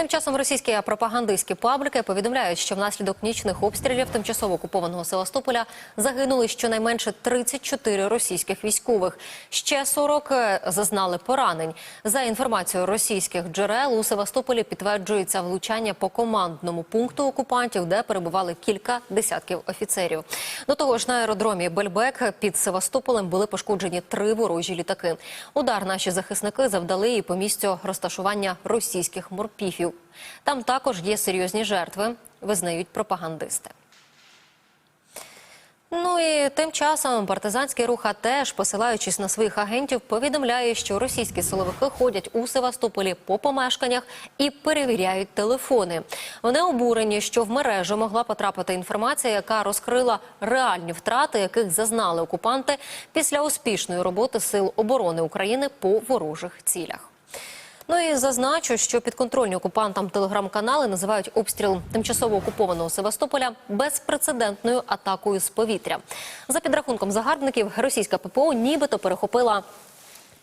Тим часом російські пропагандистські пабліки повідомляють, що внаслідок нічних обстрілів тимчасово окупованого Севастополя загинули щонайменше 34 російських військових. Ще 40 зазнали поранень. За інформацією російських джерел у Севастополі підтверджується влучання по командному пункту окупантів, де перебували кілька десятків офіцерів. До того ж, на аеродромі Бельбек під Севастополем були пошкоджені три ворожі літаки. Удар наші захисники завдали і по місцю розташування російських морпіфів. Там також є серйозні жертви, визнають пропагандисти. Ну і тим часом партизанський рух теж, посилаючись на своїх агентів, повідомляє, що російські силовики ходять у Севастополі по помешканнях і перевіряють телефони. Вони обурені, що в мережу могла потрапити інформація, яка розкрила реальні втрати, яких зазнали окупанти після успішної роботи сил оборони України по ворожих цілях. Ну і зазначу, що підконтрольні окупантам телеграм-канали називають обстріл тимчасово окупованого Севастополя безпрецедентною атакою з повітря. За підрахунком загарбників, російська ППО нібито перехопила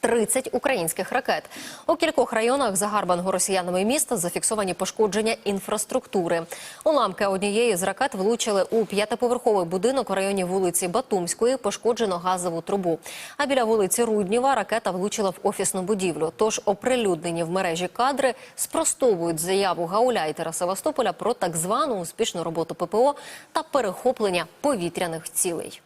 30 українських ракет. У кількох районах загарбаного росіянами міста зафіксовані пошкодження інфраструктури. Уламки однієї з ракет влучили у п'ятиповерховий будинок у районі вулиці Батумської. Пошкоджено газову трубу. А біля вулиці Руднєва ракета влучила в офісну будівлю. Тож оприлюднені в мережі кадри спростовують заяву гауляйтера Севастополя про так звану успішну роботу ППО та перехоплення повітряних цілей.